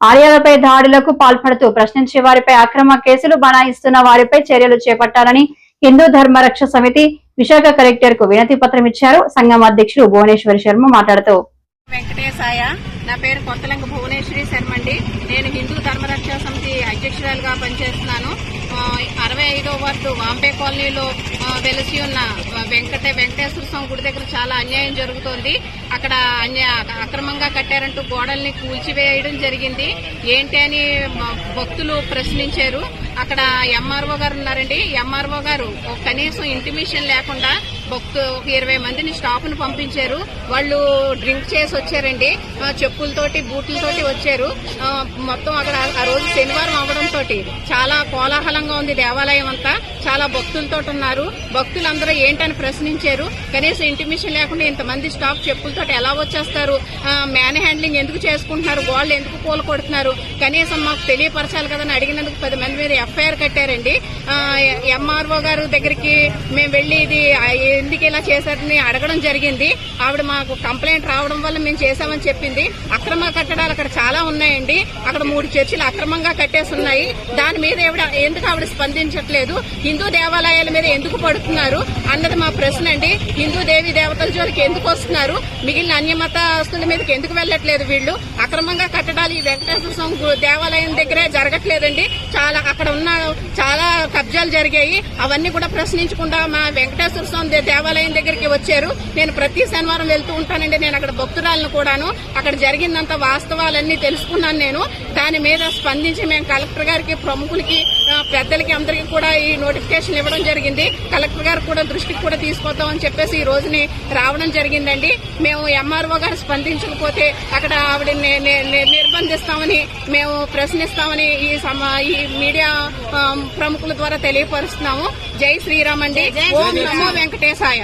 ఆలయాలపై దాడులకు పాల్పడుతూ ప్రశ్నించే వారిపై అక్రమ కేసులు బనాయిస్తున్న వారిపై చర్యలు చేపట్టాలని హిందూ ధర్మ రక్ష సమితి విశాఖ కలెక్టర్కు వినతి పత్రం ఇచ్చారు. సంఘం అధ్యక్షుడు భువనేశ్వర్ శర్మ మాట్లాడుతూ వెంకటేశాయ నా పేరు కొత్తలంక భువనేశ్వరి శర్మ అండి. నేను హిందూ ధర్మరక్ష సమితి అధ్యక్షురాలుగా పనిచేస్తున్నాను. అరవై ఐదో వార్డు వాంపే కాలనీలో వెలిసి ఉన్న వెంకట వెంకటేశ్వర స్వామి గుడి దగ్గర చాలా అన్యాయం జరుగుతోంది. అక్కడ అక్రమంగా కట్టారంటూ గోడల్ని కూల్చివేయడం జరిగింది. ఏంటి అని భక్తులు ప్రశ్నించారు. అక్కడ ఎంఆర్ఓ గారు ఉన్నారండి. ఎంఆర్ఓ గారు కనీసం ఇంటిమేషన్ లేకుండా భక్తు ఒక ఇరవై మందిని స్టాఫ్ను పంపించారు. వాళ్ళు డ్రింక్ చేసి వచ్చారండి. చెప్పులతోటి బూట్లతోటి వచ్చారు. మొత్తం అక్కడ ఆ రోజు శనివారం అవడంతో చాలా కోలాహలంగా ఉంది దేవాలయం అంతా. చాలా భక్తులతో ఉన్నారు. భక్తులందరూ ఏంటని ప్రశ్నించారు. కనీసం ఇంటిమేషన్ లేకుండా ఇంతమంది స్టాఫ్ చెప్పులతో ఎలా వచ్చేస్తారు? మ్యాన్ హ్యాండ్లింగ్ ఎందుకు చేసుకుంటున్నారు? గోళ్ళు ఎందుకు కూల కొడుతున్నారు? కనీసం మాకు తెలియపరచాలి కదని అడిగినందుకు పది మంది మీద ఎఫ్ఐఆర్ కట్టారండి. ఎంఆర్ఓ గారు దగ్గరికి మేము వెళ్ళి ఇది ఎందుకు ఇలా చేశారని అడగడం జరిగింది. ఆవిడ మాకు కంప్లైంట్ రావడం వల్ల మేము చేశామని చెప్పింది. అక్రమ కట్టడాలు అక్కడ చాలా ఉన్నాయండి. అక్కడ మూడు చర్చిలు అక్రమంగా కట్టేసి ఉన్నాయి దాని మీద ఎందుకు ఆవిడ స్పందించట్లేదు? హిందూ దేవాలయాల మీద ఎందుకు పడుతున్నారు. అన్నది మా ప్రశ్న అండి హిందూ దేవి దేవతల జోలికి ఎందుకు వస్తున్నారు? మిగిలిన అన్యమతస్తుల మీదకి ఎందుకు వెళ్ళట్లేదు వీళ్ళు? అక్రమంగా కట్టడాలు ఈ వెంకటేశ్వర స్వామి దేవాలయం దగ్గరే జరగట్లేదండి. వాళ్ళ అక్కడ ఉన్న చాలా కబ్జాలు జరిగాయి. అవన్నీ కూడా ప్రశ్నించకుండా మా వెంకటేశ్వర స్వామి దేవాలయం దగ్గరికి వచ్చారు. నేను ప్రతి శనివారం వెళ్తూ ఉంటానండి. నేను అక్కడ భక్తురాలను కూడాను. అక్కడ జరిగిందంత వాస్తవాలన్నీ తెలుసుకున్నాను నేను. దాని మీద స్పందించి మేము కలెక్టర్ గారికి ప్రముఖులకి పెద్దలకి అందరికీ కూడా ఈ నోటిఫికేషన్ ఇవ్వడం జరిగింది. కలెక్టర్ గారు కూడా దృష్టికి కూడా తీసుకొద్దామని చెప్పేసి ఈ రోజుని రావడం జరిగిందండి. మేము ఎంఆర్ఓ గారు స్పందించకపోతే అక్కడ ఆవిడ నిర్బంధిస్తామని మేము ప్రశ్నిస్తామని ఈ సమా ఈ మీడియా ప్రముఖుల ద్వారా తెలియపరుస్తున్నాము. జై శ్రీరామ్ అండి. ఓం నమో వెంకటేశాయ.